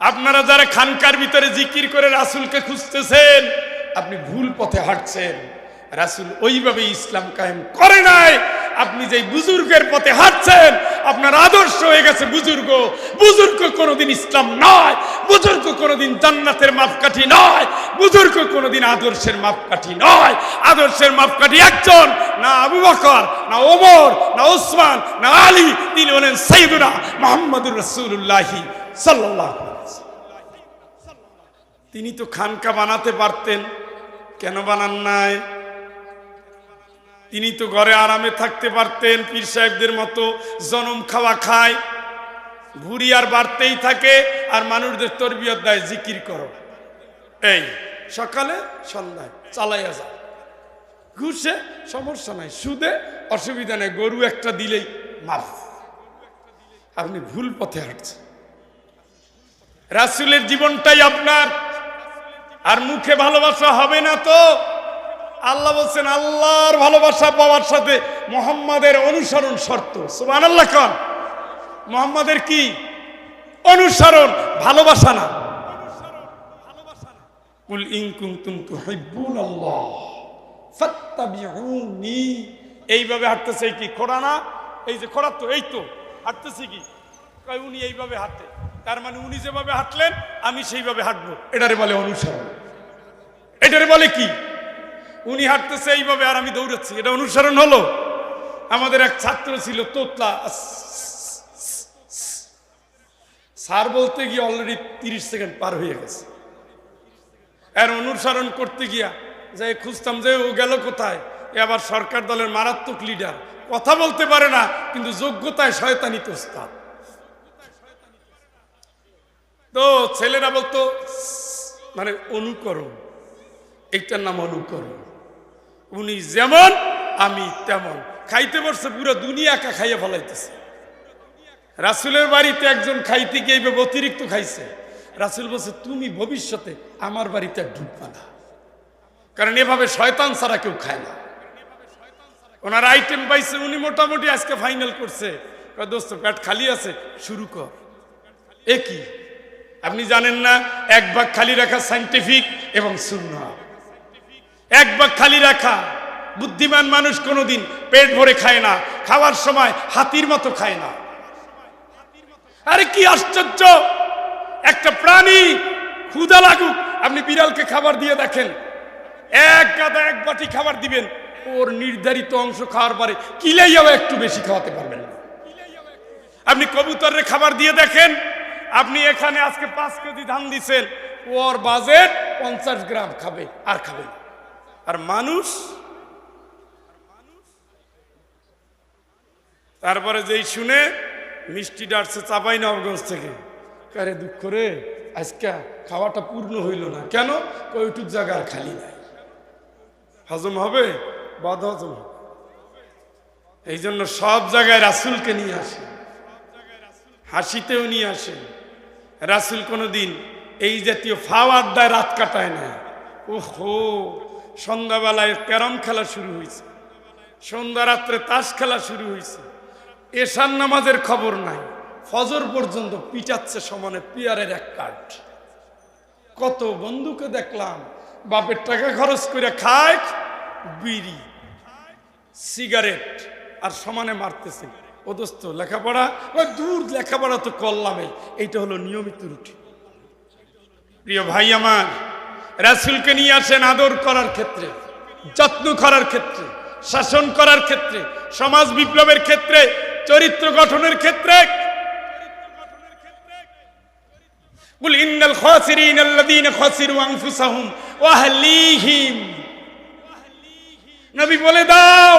আপনারা যারা খানকার ভিতরে জিকির করে রাসুলকে খুঁজতেছেন, আপনি ভুল পথে হাঁটছেন। রাসুল ওইভাবে ইসলাম কায়েম করে নাই। আপনি যে বুজুর্গের পথে হাঁটছেন, আপনার আদর্শ হয়ে গেছে বুজুর্গ। বুজুর্গ কোনোদিন ইসলাম নয়, বুজুর্গ কোনোদিন জান্নাতের মাপকাঠি নয়, বুজুর্গ কোনোদিন আদর্শের মাপকাঠি নয়। আদর্শের মাপকাঠি একজন, না আবু বকর, না ওমর, না ওসমান, না আলী, তিনি হলেন সাইদুনা মোহাম্মদুর রসুল্লাহি সাল্লাহ তিনি তো খানকা বানাতে পারতেন। কেন বানান নাই? তিনি তো ঘরে আরামে থাকতে পারতেন, পীর সাহেবদের মতো জনম খাওয়া খায়। ভুরি আর বাড়তেই থাকে, আর মানুষদের তরবিয়ত দেয়, জিকির করো। এই, সকালে, সন্ধ্যায়, চালাইয়া যাও। ঘুষে, সমস্যা নাই, সুদে, অসুবিধা নেই, গরু একটা দিলেই মাফ আপনি ভুল পথে হাঁটছেন। রাসুলের জীবনটাই আপনার। আর মুখে ভালোবাসা হবে না তো? আল্লাহ বলছেন, আল্লাহর ভালোবাসা পাওয়ার সাথে মোহাম্মদের অনুসরণ শর্ত। সুবান আল্লাহ কন। মোহাম্মদের কি? অনুসরণ, ভালোবাসা না। কুল ইন কুনতুম তুহিব্বুন আল্লাহ এইভাবে হাঁটতেছে কি? খোড়া না? এই যে খোড়া তো, এই তো। হাঁটতেছে কি? উনি এইভাবে হাঁটে। তার মানে উনি যেভাবে হাঁটলেন, আমি সেইভাবে হাঁটবো। এটারে বলে অনুসরণ। এটারে বলে কি? উনি হাঁটতেছে এইভাবে আর আমি দৌড়াচ্ছি। এটা অনুসরণ হলো? আমাদের এক ছাত্র ছিল, তোতলা। স্যার বলতে গিয়ে অলরেডি তিরিশ সেকেন্ড পার হয়ে গেছে। আর অনুসরণ করতে গিয়া যে, খুঁজতাম যে, ও গেল কোথায়? এ আবার সরকার দলের মারাত্মক লিডার কথা বলতে পারে না, কিন্তু যোগ্যতায় শয়তানি তোস্তাদ তো ছেলেরা বলতো মানে অনুকরণ, এইটার নাম অনুকরণ। উনি যেমন, আমি তেমন। খাইতে বসছে, পুরো দুনিয়া একা খাইয়ে ফেলাইতেছে। রাসুলের বাড়িতে একজন খাইতে গিয়ে অতিরিক্ত খাইছে। রাসুল বলছে, তুমি ভবিষ্যতে আমার বাড়িতে ঢুকবা না। কারণ এভাবে শয়তান ছাড়া কেউ খায় না। ওনার আইটেম পাইছে, উনি মোটামুটি আজকে ফাইনাল করছে। দোস্ত, পেট খালি আছে, শুরু কর। এ কি? আপনি জানেন না, এক ভাগ খালি রাখা সাইন্টিফিক এবং শূন্য এক ভাগ খালি রাখা, বুদ্ধিমান মানুষ কোনোদিন পেট ভরে খায় না, খাওয়ার সময় হাতির মতো খায় না। আরে কি আশ্চর্য! একটা প্রাণী ক্ষুদা লাগুক, আপনি বিড়ালকে খাবার দিয়ে দেখেন। এক গাদা, এক বাটি খাবার দিবেন, ওর নির্ধারিত অংশ খাওয়ার পরে কিলাইয়াও একটু বেশি খাওয়াতে পারবেন না। আপনি কবুতরের খাবার দিয়ে দেখেন আপনি এখানে আজকে পাঁচ কেজি ধান দিচ্ছেন ওর বাজেট পঞ্চাশ গ্রাম খাবে, আর খাবে আর মানুষ, তারপরে যেই শুনে মিষ্টি ডাটছে চাপাই নবগঞ্জ থেকে কারে দুঃখ রে, আজকে খাওয়াটা পূর্ণ হইল না। কেন? কয়টুক জায়গা আর খালি নাই। হজম হবে? বদ হজম এই জন্য সব জায়গায় রাসুলকে নিয়ে আসে। হাসিতেও নিয়ে আসেন রাসুল কোনোদিন এই জাতীয় ফাও আড্ডায় রাত কাটায় না ওহো, সন্ধ্যাবেলায় ক্যারম খেলা শুরু হয়েছে সন্ধ্যা রাত্রে তাস খেলা শুরু হয়েছে এশার নামাজের খবর নাই। ফজর পর্যন্ত পিটাচ্ছে সমানে পিয়ারের এক কাঠ। কত বন্ধুকে দেখলাম, বাপের টাকা খরচ করে খায় বিড়ি, সিগারেট আর সমানে মারতেছে। ও দোস্ত, লেখাপড়া? ওই দূর লেখাপড়া তো করলামই এইটা হলো নিয়মিত রুটি প্রিয় ভাই আমার, রাসুলকে নিয়ে আসেন আদর করার ক্ষেত্রে, যত্ন করার ক্ষেত্রে, শাসন করার ক্ষেত্রে, সমাজ বিপ্লবের ক্ষেত্রে, চরিত্র গঠনের ক্ষেত্রে। নবী বলে, দাও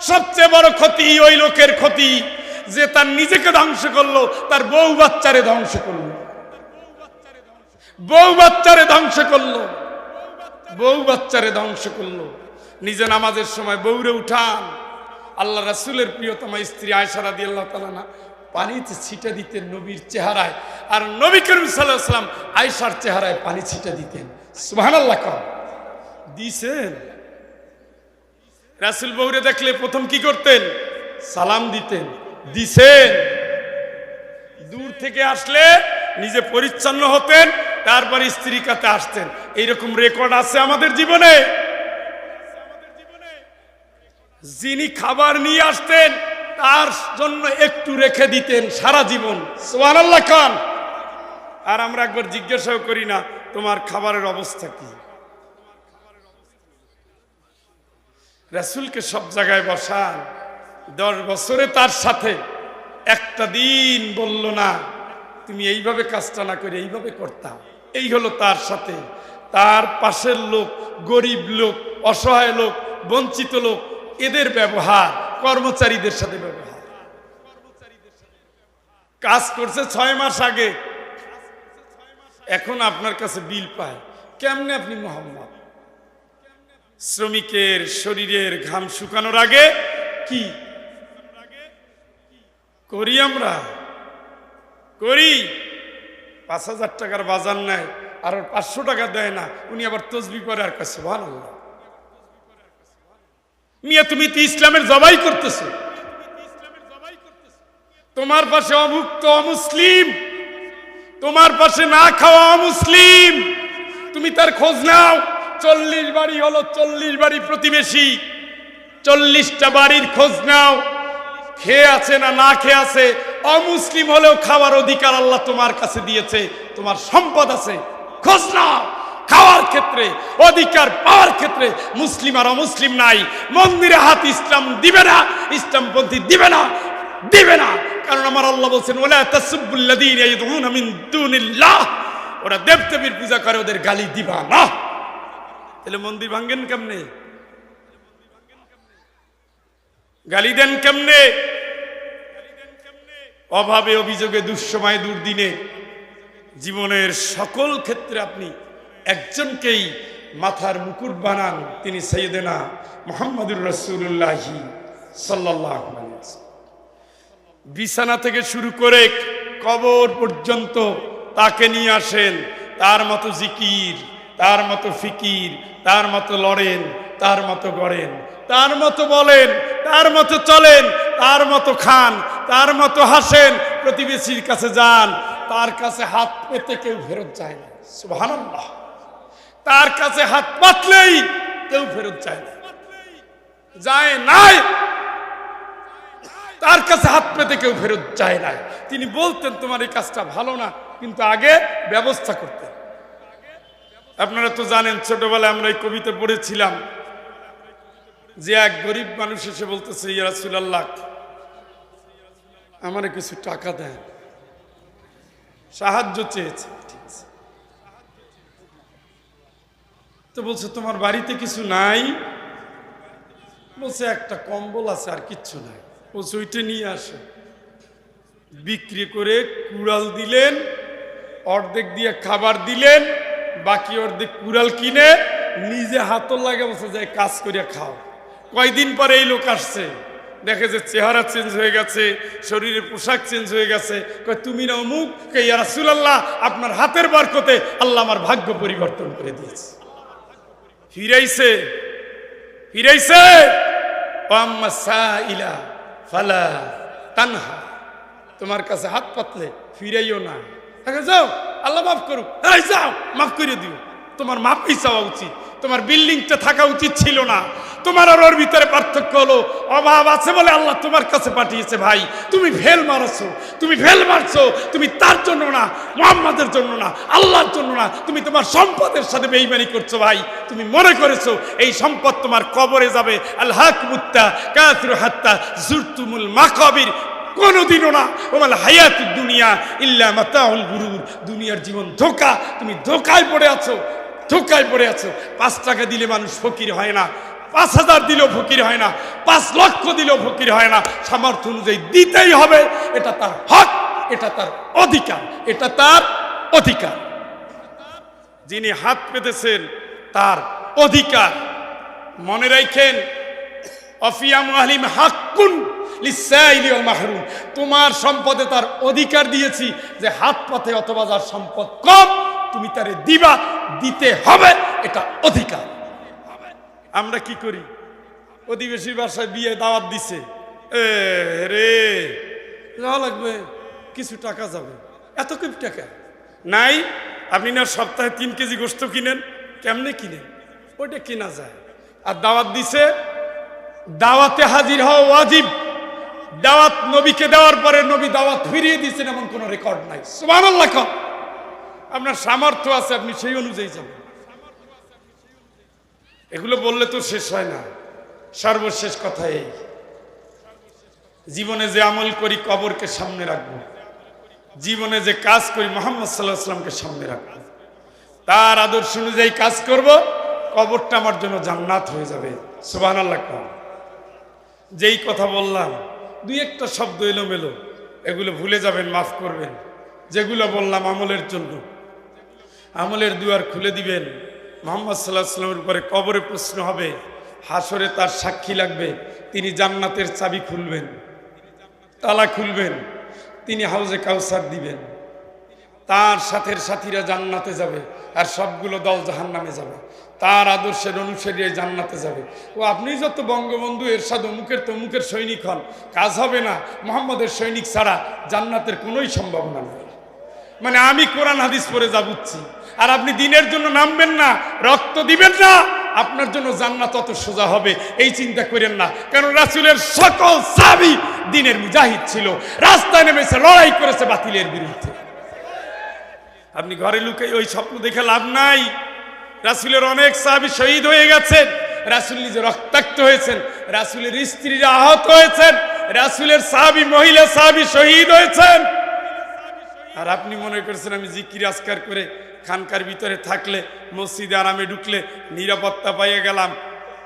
সবচেয়ে বড় ক্ষতি ওই লোকের ক্ষতি যে তার নিজেকে ধ্বংস করল, তার বউ বাচ্চারে ধ্বংস করল। বউ বাচ্চারে ধ্বংস করল। বউ বাচ্চারে ধ্বংস করল। নিজে নামাজের সময় বউরে উঠান। আল্লাহ রাসুলের প্রিয়তমা স্ত্রী আয়সারা দিয়ে আল্লাহ তালা না পানিতে ছিটা দিতেন নবীর চেহারায়। আর নবী করিম সাল্লাহ আয়সার চেহারায় পানি ছিটা দিতেন। সুহান আল্লাহ দিছেন? রাসুল বউরে দেখলে প্রথম কি করতেন? সালাম দিতেন। দিছেন। দূর থেকে আসলে নিজে পরিচ্ছন্ন হতেন, তারপর স্ত্রী কাছে আসতেন। এইরকম রেকর্ড আছে আমাদের জীবনে? যিনি খাবার নিয়ে আসতেন, তার জন্য একটু রেখে দিতেন সারা জীবন। সোহানাল্লাহ খান। আর আমরা একবার জিজ্ঞাসাও করি না, তোমার খাবারের অবস্থা কি? রাসুলকে সব জায়গায় বসান দশ বছরে তার সাথে একটা দিন বলল, না, তুমি এইভাবে কাজটা না করে এইভাবে করতাম এই হলো তার সাথে। তার পাশের লোক গরিব লোক, অসহায় লোক, বঞ্চিত লোক, এদের ব্যবহার, কর্মচারীদের সাথে ব্যবহার। কাজ করছে ছয় মাস আগে। এখন আপনার কাছে বিল পায়। কেমনে আপনি মোহাম্মদ? শ্রমিকের শরীরের ঘাম শুকানোর আগে কি? করি আমরা। করি। পাঁচ হাজার টাকার বাজার নেয় আর ওর পাঁচশো টাকা দেয় না। উনি আবার তসবি করে আর কাছে ভালো মিয়া, তুমি তো ইসলামের জবাই করতেছো। তোমার পাশে অভুক্ত অমুসলিম। তোমার পাশে না খাওয়া অমুসলিম। তুমি তার খোঁজ নাও। চল্লিশ বাড়ি হলো চল্লিশ বাড়ি প্রতিবেশী। চল্লিশটা বাড়ির খোঁজ নাও। খেয়ে আছে না না খেয়ে আছে? অমুসলিম হলেও খাওয়ার অধিকার আল্লাহ তোমার কাছে দিয়েছে। তোমার সম্পদ আছে। খোঁজ নাও। খাওয়ার ক্ষেত্রে, অধিকার পাওয়ার ক্ষেত্রে মুসলিম আর অমুসলিম নাই। মন্দিরে হাত ইসলাম দিবে না ইসলামপন্থী দিবে না দিবে না। কারণ আমার আল্লাহ বলছেন ওলা তাসুবুল্লাযীনা ইয়াদউনা মিন দুনিল্লাহ। ওরা দেবদেবীর পূজা করে, ওদের গালি দিবা না। তাহলে মন্দির ভাঙ্গেন কেমনে? গালি দেন কেমনে? অভাবে, অভিযোগে, দুঃসময়, দুর্দিনে জীবনের সকল ক্ষেত্রে আপনি একজনকেই মাথার মুকুট বানান, তিনি সৈয়দেনা মোহাম্মদুর রসুল্লাহি সাল্লাহ বিছানা থেকে শুরু করে কবর পর্যন্ত তাকে নিয়ে আসেন, তার মতো জিকির। তার মতো ফিকির, তার মতো লড়েন, তার মতো গড়েন। তার মতো বলেন, তার মতো চলেন, তার মতো খান, তার মতো হাসেন, প্রতিবেশীর কাছে যান। তার কাছে হাত পেতে কেউ ফেরত যায় না। সুবহানাল্লাহ। তার কাছে হাত পাতলেই কেউ ফেরত যায় না। যায় নাই। তার কাছে হাত পেতে কেউ ফেরত যায় না তিনি বলতেন, তোমার এই কাজটা ভালো না। কিন্তু আগে ব্যবস্থা করতেন। আপনারা তো জানেন, ছোটবেলায় আমরা এই কবিতা পড়েছিলাম। যে এক গরিব মানুষ এসে বলতেছে ইয়ারাসুল্লাহ আমার কিছু টাকা দেন। সাহায্য চেয়েছে। তো বলছে, তোমার বাড়িতে কিছু নাই? বলছে, একটা কম্বল আছে, আর কিচ্ছু নাই। বলছে, ওইটা নিয়ে আসে। বিক্রি করে কুড়াল দিলেন, অর্ধেক দিয়ে খাবার দিলেন বাকি অর্ধেক কুড়াল কিনে নিজে হাতল লাগে বসে যে কাজ করিয়া খাও। কয়দিন পরে এই লোক আসছে? দেখে যে চেহারা চেঞ্জ হয়ে গেছে, শরীরের পোশাক চেঞ্জ হয়ে গেছে। কয়, তুমি না অমুক কে রাসুলাল্লাহ, আপনার হাতের বারকতে আল্লাহ আমার ভাগ্য পরিবর্তন করে দিয়েছে। ফিরাইছে। ফিরাইছে। সাইলা, ফালা, তানহা। তোমার কাছে হাত পাতলে ফিরাইও না। যাও। আল্লাহ মাফ করুক। এই যাও, মাফ করে দিও। তোমার মাফই চাওয়া উচিত। তোমার বিল্ডিংটা থাকা উচিত ছিল না। তোমার আর ওর ভিতরে পার্থক্য হলো, অভাব আছে বলে আল্লাহ তোমার কাছে পাঠিয়েছে ভাই। তুমি ফেল মারছো, তুমি ফেল মারছো, তুমি তার জন্য না, মোহাম্মদের জন্য না, আল্লাহর জন্য না। তুমি তোমার সম্পদের সাথে বেইমানি করছ ভাই। তুমি মনে করেছ, এই সম্পদ তোমার কবরে যাবে। আল্লাহ মুত্তা কাতরু হাত্তা জুরতুমুল মাকাবির কোনোদিনও না। ওমাল হায়াত দুনিয়া ইল্লা মাতাউল গুরুর। দুনিয়ার জীবন ধোকা। তুমি ধোকায় পড়ে আছো, ধোকায় পড়ে আছো। পাঁচ টাকা দিলে মানুষ ফকির হয় না। পাঁচ হাজার দিলেও ফকির হয় না। পাঁচ লক্ষ দিলেও ফকির হয় না। সামর্থ্য অনুযায়ী দিতেই হবে। এটা তার হক, এটা তার অধিকার, এটা তার অধিকার। যিনি হাত পেতেছেন, তার অধিকার। মনে রাখেন অফিয়াম আলিম হাক্কুন লিসাইলি ওয়াল মাহরুম। তোমার সম্পদে তার অধিকার দিয়েছি যে হাত পথে অথবা যার সম্পদ কম, তুমি তারে দিবা, দিতে হবে, এটা অধিকার। আমরা কি করি? অধিবেশীর বাসায় বিয়ে দাওয়াত দিছে। এ রে, যাওয়া লাগবে, কিছু টাকা যাবে। এত কি টাকা? নাই, আপনি না সপ্তাহে তিন কেজি গোস্ত কিনেন, কেমনে কিনেন? ওইটা কিনা যায়। আর দাওয়াত দিছে, দাওয়াতে হাজির হওয়া ওয়াজিব। দাওয়াত নবীকে দেওয়ার পরে নবী দাওয়াত ফিরিয়ে দিয়েছেন এমন কোনো রেকর্ড নাই। কন। আপনার সামর্থ্য আছে, আপনি সেই অনুযায়ী যাবেন। এগুলো বললে তো শেষ হয় না। সর্বশেষ কথা এই। জীবনে যে আমল করি, কবরকে সামনে রাখব। জীবনে যে কাজ করি, মোহাম্মদ সাল্লাহ সাল্লামকে সামনে রাখব। তার আদর্শ অনুযায়ী কাজ করব, কবরটা আমার জন্য জান্নাত হয়ে যাবে। সুবাহ আল্লাহ যেই কথা বললাম দুই একটা শব্দ এলোমেলো। এগুলো ভুলে যাবেন, মাফ করবেন। যেগুলো বললাম আমলের জন্য। আমলের দুয়ার খুলে দিবেন। মোহাম্মদ সাল্লাহ সাল্লামের উপরে কবরে প্রশ্ন হবে, হাসরে তার সাক্ষী লাগবে, তিনি জান্নাতের চাবি খুলবেন, তালা খুলবেন, তিনি হাউজে কাউসার দিবেন। তার সাথের সাথীরা জান্নাতে যাবে আর সবগুলো দল জাহান নামে যাবে। তার আদর্শের অনুসারী জান্নাতে যাবে। ও আপনি যত বঙ্গবন্ধু এরশাদ অমুকের তমুকের সৈনিক হন, কাজ হবে না। মোহাম্মদের সৈনিক ছাড়া জান্নাতের কোনোই সম্ভাবনা নেই। মানে আমি কোরআন হাদিস পরে যা বুঝছি। আর আপনি দিনের জন্য নামবেন না, রক্ত দিবেন না, আপনার জন্য জান্নাত তত সোজা হবে, এই চিন্তা করেন না। কারণ রাসুলের সকল সাবি দিনের মুজাহিদ ছিল। রাস্তায় নেমেছে, লড়াই করেছে বাতিলের বিরুদ্ধে। আপনি ঘরে লুকে ওই স্বপ্ন দেখে লাভ নাই। রাসুলের অনেক সাহাবি শহীদ হয়ে গেছেন। রাসুল নিজে রক্তাক্ত হয়েছেন। রাসুলের স্ত্রীরা আহত হয়েছেন। রাসুলের সাহাবি, মহিলা সাহাবি শহীদ হয়েছেন। আর আপনি মনে করছেন আমি জিকির আজকার করে খানকার ভিতরে থাকলে, মসজিদে আরামে ঢুকলে নিরাপত্তা পাইয়ে গেলাম।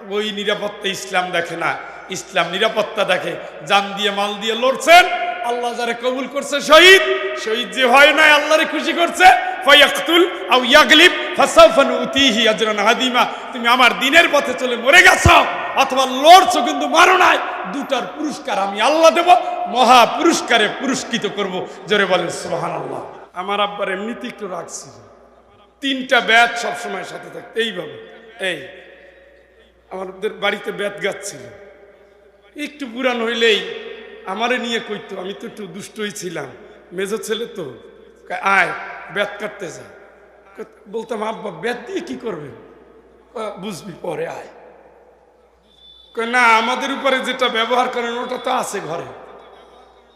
ওই নিরাপত্তা ইসলাম দেখে না। ইসলাম নিরাপত্তা দেখে। জান দিয়ে, মাল দিয়ে লড়ছেন। আল্লাহ যারা কবুল করছে শহীদ শহীদ যে হয় নাই, আল্লাহরে খুশি করছে। ফায়াকতুল আও ইয়াগলিব, ফাসাউফা নুতিহি আজরান হাদিমা। তুমি আমার দিনের পথে চলে মরে গেছো, অথবা লড়ছো কিন্তু মারো নাই। দুটার পুরস্কার আমি আল্লাহ দেব, মহা পুরস্কারে পুরস্কৃত করব। জোরে বলেন, সুবহানাল্লাহ। আমার আব্বার এমনিতে একটু রাখছিল তিনটা ব্যাট সবসময় সাথে থাকতো, এইভাবে। এই, আমাদের বাড়িতে ব্যাট গাছ একটু পুরান হইলেই আমারে নিয়ে কইতো, আমি তো একটু দুষ্টই ছিলাম। মেজো ছেলে তো। আয় ব্যাট কাটতে যা। বলতাম, আব্বা ব্যাট দিয়ে কি করবে? বুঝবি, পরে আয়। না, আমাদের উপরে যেটা ব্যবহার করেন, ওটা তো আছে ঘরে।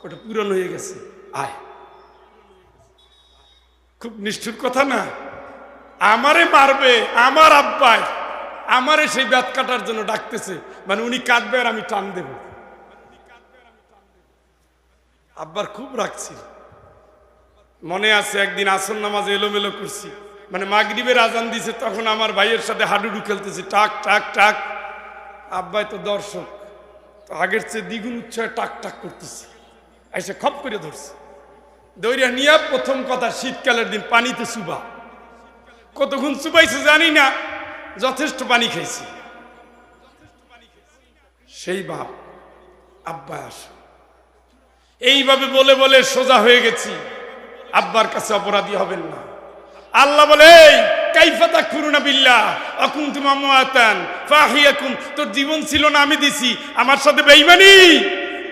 ওটা পুরান হয়ে গেছে। আয়। খুব নিষ্ঠুর কথা না? আমারে মারবে, আমার আব্বায় আমারে সেই ব্যাত কাটার জন্য ডাকতেছে। মানে উনি কাঁদবে আর আমি টান দেব। আব্বার খুব রাখছিল মনে আছে একদিন আসন নামাজ এলোমেলো করছি। মানে মাগরিবের আজান দিছে, তখন আমার ভাইয়ের সাথে হাডুডু খেলতেছি, টাক টাক টাক। আব্বাই তো দর্শক, তো আগের চেয়ে দ্বিগুণ উচ্ছয় টাক টাক করতেছি। এসে খপ করে ধরছে। দৌড়িয়া নিয়া প্রথম কথা, শীতকালের দিন পানিতে চুবা। কতক্ষণ চুবাইছে জানি না, যথেষ্ট পানি খাইছি। সেই বাপ আব্বা আস। এইভাবে বলে বলে সোজা হয়ে গেছি। আব্বার কাছে অপরাধী হবেন না। আল্লাহ বলে কাইফাতা খুরুনা বিল্লাহ অকুম তুম আমাতান ফাহিয়াকুম, তোর জীবন ছিল না, আমি দিছি, আমার সাথে বেইমানি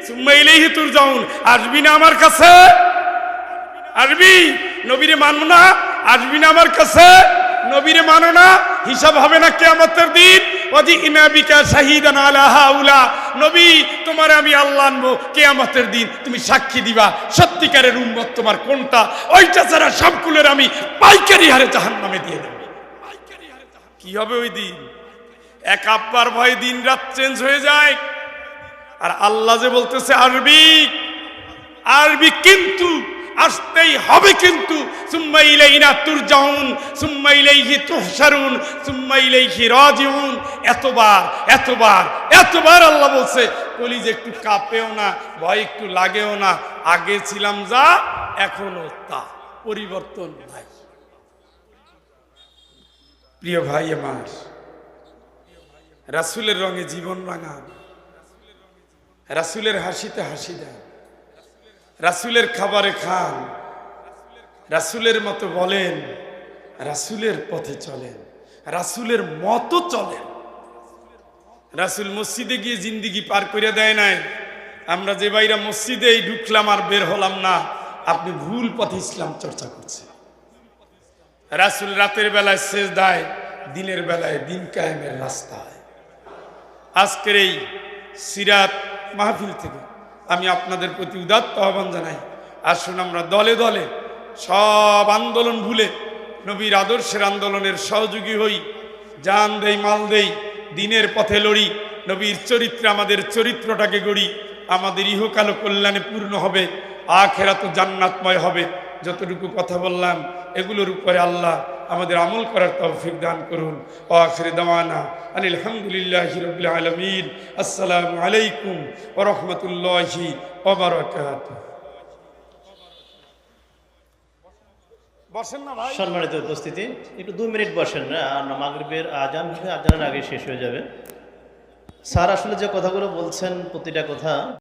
সুম্মা ইলাইহি তুরজাউন, আসবি না আমার কাছে? আসবি, নবীরে মানো না, আসবি না আমার কাছে? নবীরে মানো না, হিসাব হবে না কেয়ামতের দিন। অজি ইনাবিকা শাহিদান আলা হাউলা। নবী, তোমার আমি আল্লাহ আনব। কেয়ামতের দিন তুমি সাক্ষী দিবা। সত্যিকারের উম্মত তোমার কোনটা? ওইটা ছাড়া সবগুলোর আমি পাইকারি হারে জাহান নামে দিয়ে দেব। কি হবে ওই দিন? এক আব্বার ভয় দিন রাত চেঞ্জ হয়ে যায়। আর আল্লাহ যে বলতেছে, আরবি। আরবি কিন্তু আসতেই হবে কিন্তু। সুম্মা ইলাইনা তুরজাউন, সুম্মা ইলাইহি তুহশারুন, সুম্মা ইলাইহি রাজিউন। এতবার এতবার এতবার আল্লাহ বলছে কলিজ একটু কাঁপেও না, ভয় একটু লাগেও না, আগে ছিলাম যা, এখনও তা, পরিবর্তন নাই। প্রিয় ভাই আমার, রাসুলের রঙে জীবন রাঙান রাসুলের হাসিতে হাসি দেন। রাসুলের খাবারে খান। রাসুলের মতো বলেন, রাসুলের পথে চলেন, রাসুলের মতো চলেন। রাসুল মসজিদে গিয়ে জিন্দিগি পার করে দেয় নাই। আমরা যে বাইরা মসজিদেই ঢুকলাম আর বের হলাম না, আপনি ভুল পথে ইসলাম চর্চা করছেন। রাসুল রাতের বেলায় শেষ দায় দিনের বেলায় দিন কায়েমের রাস্তায়। আজকের এই সিরাত মাহফিল থেকে আমি আপনাদের প্রতি উদাত্ত আহ্বান জানাই। আসুন আমরা দলে দলে সব আন্দোলন ভুলে নবীর আদর্শের আন্দোলনের সহযোগী হই। জান দেই, মাল দেই, দিনের পথে লড়ি, নবীর চরিত্রে আমাদের চরিত্রটাকে গড়ি, আমাদের ইহকাল কল্যাণে পূর্ণ হবে আখেরা তো জান্নাতময় হবে। যতটুকু কথা বললাম, এগুলোর উপরে আল্লাহ আমাদের আমল করার তৌফিক দান করুন। ও আখরে দাওয়ানা আনিল হামদুলিল্লাহ রবিল আলমিন। আসসালামু আলাইকুম ও রহমতুল্লাহি ওবরাকাত সম্মানিত উপস্থিতি, একটু দু মিনিট বসেন না আর মাগরিবের আজান আজানের আগে শেষ হয়ে যাবে। স্যার আসলে যে কথাগুলো বলছেন, প্রতিটা কথা